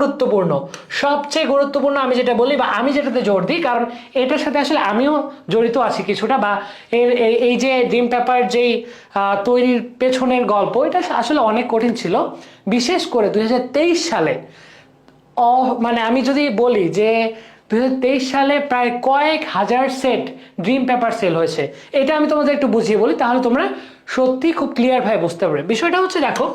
গুরুত্বপূর্ণ। সবচেয়ে গুরুত্বপূর্ণ আমি যেটা বলি বা আমি যেটাতে জোর দিই, কারণ এটার সাথে আসলে আমিও জড়িত আছি কিছুটা বা এর এই- যে ড্রিম পেপার যেই তৈরির পেছনের গল্প, এটা আসলে অনেক কঠিন ছিল। বিশেষ করে দুই হাজার তেইশ সালে, অ মানে আমি যদি বলি যে দুই হাজার তেইশ সালে প্রায় কয়েক হাজার সেট ড্রিম পেপার সেল হয়েছে। এটা আমি তোমাদের একটু বুঝিয়ে বলি, তাহলে তোমরা সত্যি খুব ক্লিয়ার ভাবে বুঝতে পারবে। বিষয়টা হচ্ছে, দেখো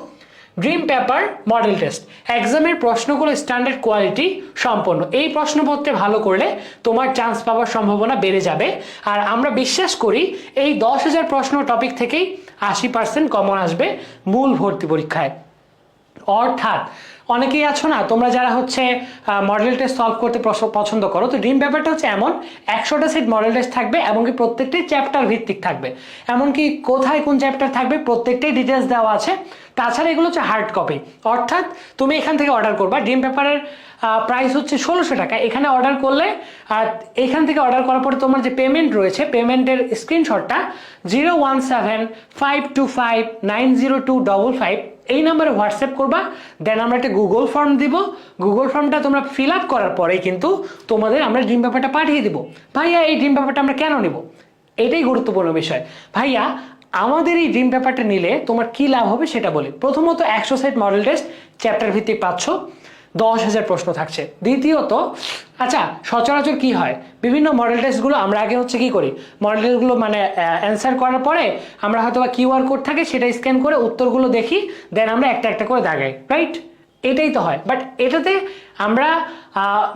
ড্রিম পেপার মডেল টেস্ট এক্সামের প্রশ্নগুলো স্ট্যান্ডার্ড কোয়ালিটি সম্পন্ন। এই প্রশ্নপত্রে ভালো করলে তোমার চান্স পাওয়ার সম্ভাবনা বেড়ে যাবে। আর আমরা বিশ্বাস করি এই দশ হাজার প্রশ্ন টপিক থেকেই আশি পার্সেন্ট কমন আসবে মূল ভর্তি পরীক্ষায়। অর্থাৎ অনেকেই আছো না, তোমরা যারা হচ্ছে মডেল টেস্ট সলভ করতে পছন্দ করো, তো ড্রিম পেপারটা হচ্ছে এমন, একশোটা সেট মডেল টেস্ট থাকবে, এমনকি প্রত্যেকটি চ্যাপ্টার ভিত্তিক থাকবে। এমনকি কোথায় কোন চ্যাপ্টার থাকবে, প্রত্যেকটাই ডিটেলস দেওয়া আছে। তাছাড়া এগুলো হচ্ছে হার্ড কপি অর্থাৎ তুমি এখান থেকে অর্ডার করবা ড্রিম পেপারের প্রাইস হচ্ছে ষোলোশো টাকা। এখানে অর্ডার করলে, আর এখান থেকে অর্ডার করার পরে তোমার যে পেমেন্ট রয়েছে পেমেন্টের স্ক্রিনশটটা zero one seven five two five nine zero two double five এই নাম্বারে হোয়াটসঅ্যাপ করবা দেন আমরা একটা গুগল ফর্ম দিব। গুগল ফর্মটা তোমরা ফিল আপ করার পরেই কিন্তু তোমাদের আমরা ড্রিম পেপারটা পাঠিয়ে দিব। ভাইয়া, এই ড্রিম পেপারটা আমরা কেন নেব? এটাই গুরুত্বপূর্ণ বিষয়। ভাইয়া, আমাদের এই ড্রিম পেপারটা নিলে তোমার কি লাভ হবে সেটা বলি। প্রথমত একশো সাইট মডেল টেস্ট চ্যাপ্টার ভিত্তিক পাচ্ছ দশ হাজার প্রশ্ন থাকছে। দ্বিতীয়ত আচ্ছা সচরাচর কি হয়? বিভিন্ন মডেল টেস্টগুলো আমরা আগে হচ্ছে কি করি? মডেল টেস্টগুলো মানে অ্যান্সার করার পরে আমরা হয়তো বা কিউআর কোড থাকে, সেটা স্ক্যান করে উত্তরগুলো দেখি দেন আমরা একটা একটা করে দাগাই রাইট এটাই তো হয়। বাট এটাতে আমরা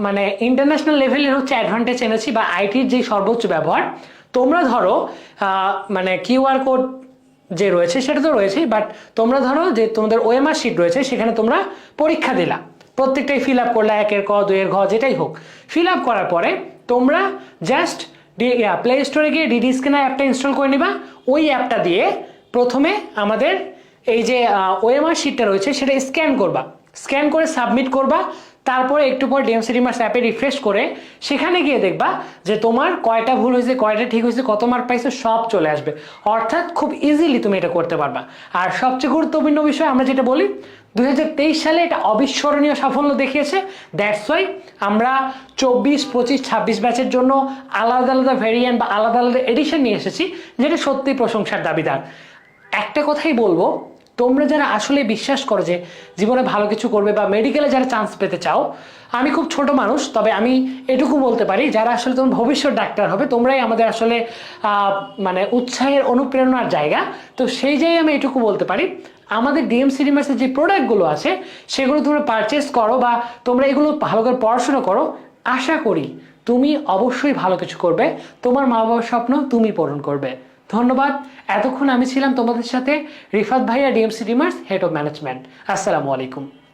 মানে ইন্টারন্যাশনাল লেভেলের হচ্ছে অ্যাডভান্টেজ এনেছি বা আইটির যে সর্বোচ্চ ব্যবহার। তোমরা ধরো মানে কিউআর কোড যে রয়েছে, সেটা তো রয়েছেই বাট তোমরা ধরো যে তোমাদের ওএমআর শিট রয়েছে, সেখানে তোমরা পরীক্ষা দিলা। প্রত্যেকটাই ফিল আপ করলে, একের ক দুয়ের ঘ, যেটাই হোক। ফিল আপ করার পরে তোমরা জাস্ট প্লে স্টোরে গিয়ে ডিডি স্ক্যানার অ্যাপটা ইনস্টল করে নিবা। ওই অ্যাপটা দিয়ে প্রথমে আমাদের এই যে ওএমআর শিটটা রয়েছে, সেটা স্ক্যান করবা। স্ক্যান করে সাবমিট করবা, তারপরে একটু পর ডিএমসি রিমার্স অ্যাপে রিফ্রেশ করে সেখানে গিয়ে দেখবা যে তোমার কয়টা ভুল হয়েছে, কয়টা ঠিক হয়েছে, কত মার্ক পাইছো, সব চলে আসবে। অর্থাৎ খুব ইজিলি তুমি এটা করতে পারবা। আর সবচেয়ে গুরুত্বপূর্ণ বিষয় আমরা যেটা বলি, দুই হাজার তেইশ সালে এটা অবিস্মরণীয় সাফল্য দেখিয়েছে। দ্যাটস ওয়াই আমরা চব্বিশ, পঁচিশ, ছাব্বিশ ব্যাচের জন্য আলাদা আলাদা ভেরিয়েন্ট বা আলাদা আলাদা এডিশন নিয়ে এসেছি, যেটা সত্যি প্রশংসার দাবিদার। একটা কথাই বলব তোমরা যারা আসলে বিশ্বাস করো যে জীবনে ভালো কিছু করবে বা মেডিকেলে যারা চান্স পেতে চাও, আমি খুব ছোট মানুষ, তবে আমি এটুকু বলতে পারি, যারা আসলে তোমার ভবিষ্যৎ ডাক্তার হবে, তোমরাই আমাদের আসলে মানে উৎসাহের অনুপ্রেরণার জায়গা। তো সেই জায়গায় আমি এটুকু বলতে পারি, আমাদের ডিএম সিনেমাসের যে প্রোডাক্টগুলো আছে, সেগুলো তোমরা পারচেস করো বা তোমরা এগুলো ভালো করে পড়াশোনা করো। আশা করি তুমি অবশ্যই ভালো কিছু করবে। তোমার মা বাবার স্বপ্ন তুমি পূরণ করবে। ধন্যবাদ। এতক্ষণ আমি ছিলাম তোমাদের সাথে রিফাত ভাইয়া, ডিএমসি ডিমার্স হেড অফ ম্যানেজমেন্ট আসসালামু আলাইকুম।